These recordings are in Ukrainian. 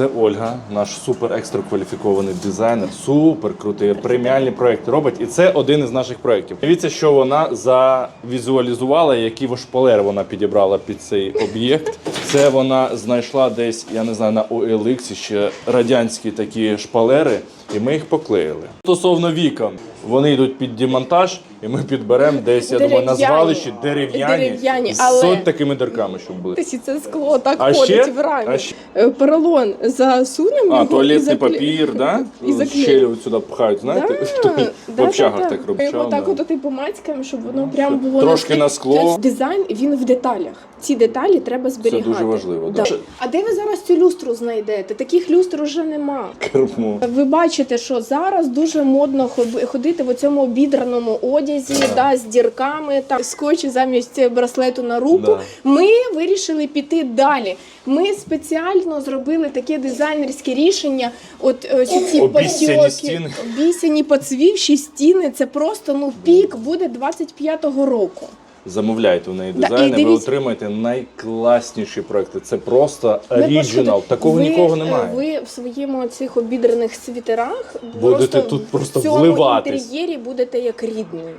Це Ольга, наш супер екстра кваліфікований дизайнер, супер крутий, преміальні проекти робить. І це один із наших проєктів. Дивіться, що вона завізуалізувала, які шпалери вона підібрала під цей об'єкт. Це вона знайшла десь, я не знаю, на OLX ще радянські такі шпалери, і ми їх поклеїли. Стосовно вікон, вони йдуть під демонтаж, і ми підберемо десь, я думаю, на звалищі дерев'яні, Дерев'яні, з але- от такими дирками, щоб були. Це скло так А ходить ще? в рамі. А ще? Е, Поролон засунемо А, його і туалетний закле- папір, да? І заклеїмо. Щелі от сюди пхають, знаєте? в общагах так роблять. Його так от типу мацькаємо, щоб воно прям було Трошки на скло. Це Дизайн він в деталях. Ці деталі треба зберігати. дуже важливо, да. А де ви зараз цю люстру знайдете? Таких люстр вже нема. Кермо. Ви бачите, що зараз дуже модно ходити в цьому обідраному одязі, да, з дірками, так, скотч замість браслету на руку. Да. Ми вирішили піти далі. Ми спеціально зробили таке дизайнерське рішення. От е, ці ці Обіцяні потьоки, поцвівші стіни. Це просто ну пік буде 25-го року. Замовляйте у неї Да, дизайни, ви дивіться- отримаєте найкласніші проекти. Це просто Ви просто- Такого ви, нікого е, немає. Ви в своєму цих обідраних світерах Будете тут просто в цьому вливатись. інтер'єрі будете як рідною.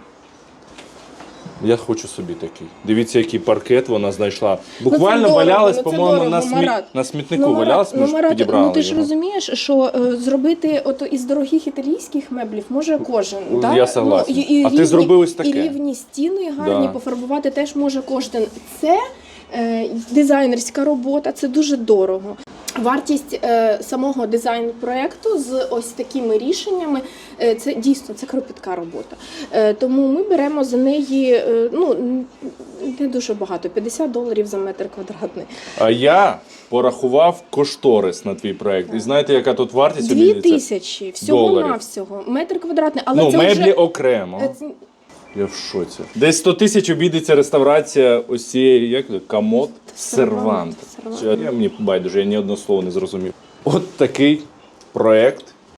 Я хочу собі такий. Дивіться, який паркет вона знайшла. Буквально дорого, валялась, ну по-моєму, на, смі... Марат. на смітнику Ну, валялась, ми ж підібрали ну ти ж розумієш, що е, зробити ото із дорогих італійських меблів може кожен. Ну, да? согласен. Ну, і, і А ти рівні, зробив ось І рівні стіни гарні Да. пофарбувати теж може кожен. Це е, дизайнерська робота, це дуже дорого. Вартість е, самого дизайн-проекту з ось такими рішеннями е, це дійсно це кропітка робота. Е, тому ми беремо за неї е, ну не дуже багато 50 доларів за метр квадратний. А я порахував кошторис на твій проект. І знаєте, яка тут вартість Дві тисячі всього доларів. навсього метр квадратний, але ну, це меблі вже окремо. Я в шоці. Десь 100 тисяч обійдеться реставрація ось цієї, як це, комод сервант. Сервант. Я мені байдуже, я ні одного слова не зрозумів. От такий проект